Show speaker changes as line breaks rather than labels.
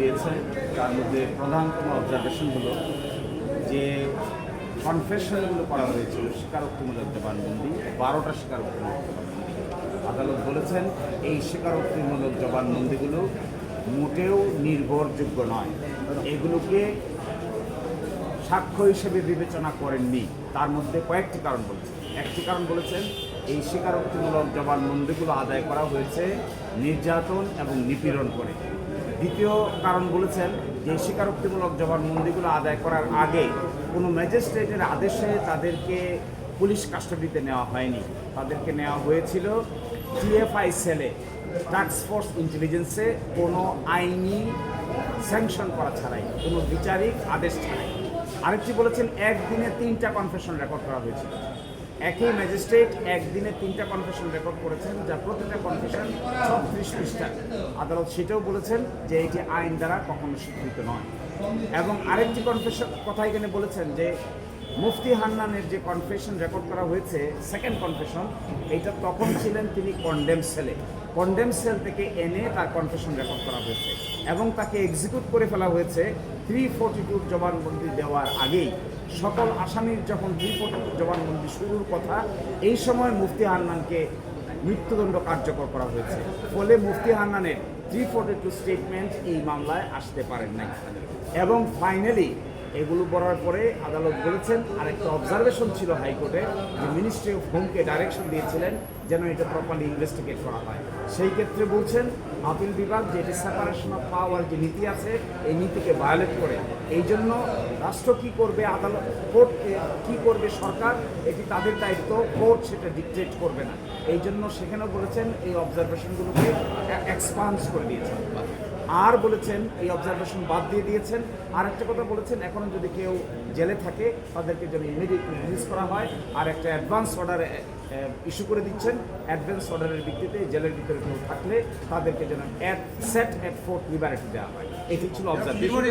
দিয়েছেন তার মধ্যে প্রধানতম অবজারভেশন হলো যে কনফেশনগুলো করা হয়েছিল স্বীকারোক্তিমূলক জবানবন্দি, বারোটা স্বীকারোক্তিমূলক জবানবন্দি। আদালত বলেছেন, এই স্বীকারোক্তিমূলক জবানবন্দিগুলো মোটেও নির্ভরযোগ্য নয়। এগুলোকে সাক্ষ্য হিসেবে বিবেচনা করেননি। তার মধ্যে কয়েকটি কারণ বলেছেন। একটি কারণ বলেছেন, এই স্বীকারোক্তিমূলক জবানবন্দিগুলো আদায় করা হয়েছে নির্যাতন এবং নিপীড়ন করে। দ্বিতীয় কারণ বলেছেন যে স্বীকারোক্তিমূলক জবানবন্দিগুলো আদায় করার আগে কোনো ম্যাজিস্ট্রেটের আদেশে তাদেরকে পুলিশ কাস্টডিতে নেওয়া হয়নি। তাদেরকে নেওয়া হয়েছিল টিএফআই সেলে টাস্ক ফোর্স ইন্টেলিজেন্সে কোনো আইনি স্যাংশন করা ছাড়াই, কোনো বিচারিক আদেশ ছাড়াই। আরেকটি বলেছেন, একদিনে তিনটা কনফেশন রেকর্ড করা হয়েছিল। একই ম্যাজিস্ট্রেট একদিনে তিনটা কনফেশন রেকর্ড করেছেন, যা প্রতিটা কনফেশন ছত্রিশ পৃষ্ঠা। আদালত সেটাও বলেছেন যে এটি আইন দ্বারা কখনো স্বীকৃত নয়। এবং আরেকটি কনফেশন কথা এখানে বলেছেন যে মুফতি হান্নানের যে কনফেশন রেকর্ড করা হয়েছে সেকেন্ড কনফেশন এইটা তখন ছিলেন তিনি কন্ডেম সেলে কন্ডেম সেল থেকে এনে তার কনফেশন রেকর্ড করা হয়েছে। এবং তাকে এক্সিকিউট করে ফেলা হয়েছে থ্রি ফোর্টি টু জবানবন্দি দেওয়ার আগেই। সকল আসামির যখন রিপোর্ট, জবানবন্দি শুরুর কথা, এই সময় মুফতি হান্নানকে মৃত্যুদণ্ড কার্যকর করা হয়েছে। ফলে মুফতি হান্নানের থ্রি ফোর্টি টু স্টেটমেন্ট এই মামলায় আসতে পারেন নাই। এবং ফাইনালি এগুলো করার পরে আদালত বলেছেন, আরেকটা অবজারভেশন ছিল হাইকোর্টে যে মিনিস্ট্রি অফ হোমকে ডাইরেকশন দিয়েছিলেন যেন এটা প্রপারলি ইনভেস্টিগেট করা হয়। সেই ক্ষেত্রে বলছেন আপিল বিভাগ যে এটি সেপারেশন অফ পাওয়ার যে নীতি আছে, এই নীতিকে ভায়োলেট করে। এই জন্য রাষ্ট্র কি করবে, আদালত কোর্ট কি করবে সরকার, এটি তাদের দায়িত্ব কোর্ট সেটা ডিকটেট করবে না। এই জন্য সেখানেও বলেছেন, এই অবজারভেশনগুলোকে এক্সপান্স করে দিয়েছেন। আর বলেছেন এই অবজারভেশন বাদ দিয়ে দিয়েছেন। আর একটা কথা বলেছেন এখনও যদি কেউ জেলে থাকে তাদেরকে যেন ইমিডিয়েটলি রিলিজ করা হয়। আর একটা অ্যাডভান্স অর্ডার ইস্যু করে দিচ্ছেন। অ্যাডভান্স অর্ডারের ভিত্তিতে জেলের ভিতরে কেউ থাকলে তাদেরকে যেন at set at fort liberty দেওয়া হয়। এটি ছিল অবজারভেশন